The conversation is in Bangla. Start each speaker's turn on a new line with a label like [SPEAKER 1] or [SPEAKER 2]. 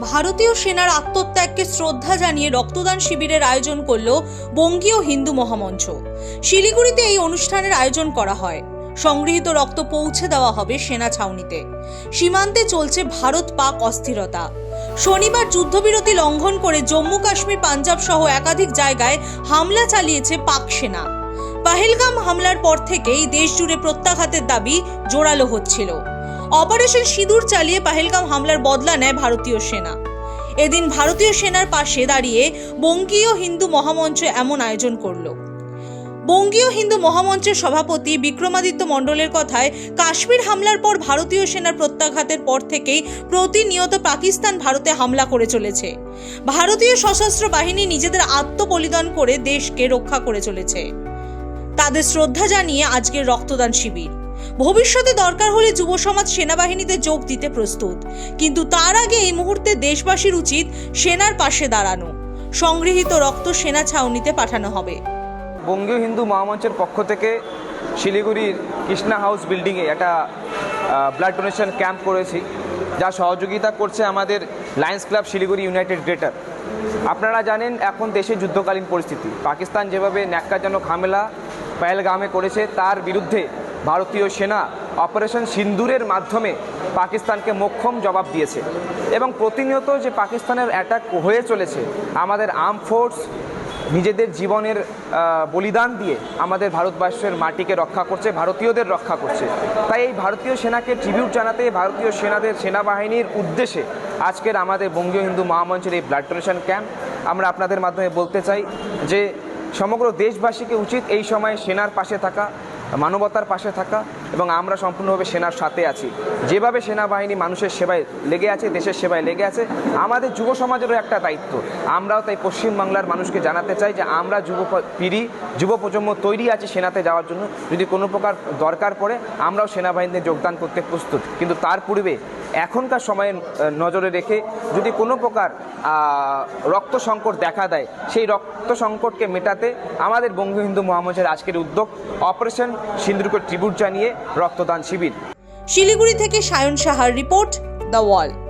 [SPEAKER 1] ভারতীয় সেনার আত্মত্যাগকে শ্রদ্ধা জানিয়ে রক্তদান শিবিরের আয়োজন করল বঙ্গীয় হিন্দু মহামঞ্চ। শিলিগুড়িতে এই অনুষ্ঠানের আয়োজন করা হয়। সংগৃহীত রক্ত পৌঁছে দেওয়া হবে সেনা ছাউনিতে। সীমান্তে চলছে ভারত পাক অস্থিরতা। শনিবার যুদ্ধবিরতি লঙ্ঘন করে জম্মু কাশ্মীর পাঞ্জাব সহ একাধিক জায়গায় হামলা চালিয়েছে পাক সেনা। পাহেলগাম হামলার পর থেকেই দেশ জুড়ে প্রত্যাঘাতের দাবি জোরালো হচ্ছিল। অপারেশন সিঁদুর চালিয়ে পাহেলগাম হামলার বদলা নেয় ভারতীয় সেনা। এদিন ভারতীয় সেনার পাশে দাঁড়িয়ে বঙ্গীয় হিন্দু মহামঞ্চ এমন আয়োজন করল। বঙ্গীয় হিন্দু মহামঞ্চের সভাপতি বিক্রমাদিত্য মণ্ডলের কথায়, কাশ্মীর হামলার পর ভারতীয় সেনার প্রত্যাঘাতের পর থেকেই প্রতিনিয়ত পাকিস্তান ভারতে হামলা করে চলেছে। ভারতীয় সশস্ত্র বাহিনী নিজেদের আত্মবলিদান করে দেশকে রক্ষা করে চলেছে। তাদের শ্রদ্ধা জানিয়ে আজকের রক্তদান শিবির। ভবিষ্যতে দরকার হলে যুব সমাজ সেনাবাহিনীতে যোগ দিতে প্রস্তুত। কিন্তু তার আগে এই মুহূর্তে দেশবাসীর উচিত সেনার পাশে দাঁড়ানো। সংগৃহীত রক্ত সেনা ছাউনিতে পাঠানো হবে।
[SPEAKER 2] বঙ্গীয় হিন্দু মহামঞ্চের পক্ষ থেকে শিলিগুড়ির কৃষ্ণা হাউস বিল্ডিংয়ে একটা ব্লাড ডোনেশন ক্যাম্প করেছি, যা সহযোগিতা করছে আমাদের Lions Club Siliguri United Greater আপনারা জানেন এখন দেশে যুদ্ধকালীন পরিস্থিতি। পাকিস্তান যেভাবে ন্যাক্কাজনক হামলা, পেহেলগামে করেছে, তার বিরুদ্ধে ভারতীয় সেনা অপারেশন সিন্দুরের মাধ্যমে পাকিস্তানকে মোক্ষম জবাব দিয়েছে এবং প্রতিনিয়ত যে পাকিস্তানের অ্যাটাক হয়ে চলেছে, আমাদের আর্ম ফোর্স নিজেদের জীবনের বলিদান দিয়ে আমাদের ভারতবর্ষের মাটিকে রক্ষা করছে, ভারতীয়দের রক্ষা করছে। তাই এই ভারতীয় সেনাকে ট্রিবিউট জানাতে, ভারতীয় সেনাদের সেনাবাহিনীর উদ্দেশ্যে আজকের আমাদের বঙ্গীয় হিন্দু মহামঞ্চের এই ব্লাড ডোনেশন ক্যাম্প আমরা আপনাদের মাধ্যমে বলতে চাই যে সমগ্র দেশবাসীকে উচিত এই সময় সেনার পাশে থাকা মানবতার পাশে থাকা এবং আমরা সম্পূর্ণভাবে সেনার সাথে আছি। যেভাবে সেনাবাহিনী মানুষের সেবায় লেগে আছে, দেশের সেবায় লেগে আছে, আমাদের যুব সমাজেরও একটা দায়িত্ব। আমরাও তাই পশ্চিমবাংলার মানুষকে জানাতে চাই যে আমরা যুব প- পিঢ়ি যুব প্রজন্ম তৈরি আছি সেনাতে যাওয়ার জন্য। যদি কোনো প্রকার দরকার পড়ে, আমরাও সেনাবাহিনীতে যোগদান করতে প্রস্তুত। কিন্তু তার পূর্বে এখনকার সময়ে নজরে রেখে যদি কোনো প্রকার রক্ত সংকট দেখা দেয়, সেই রক্ত সংকটকে মেটাতে আমাদের বঙ্গ হিন্দু মহামঞ্চের আজকের উদ্যোগ, অপারেশন সিন্দুরকে ট্রিবিউট জানিয়ে রক্তদান শিবির।
[SPEAKER 1] শিলিগুড়ি থেকে সায়ন সাহার রিপোর্ট দ্য ওয়াল।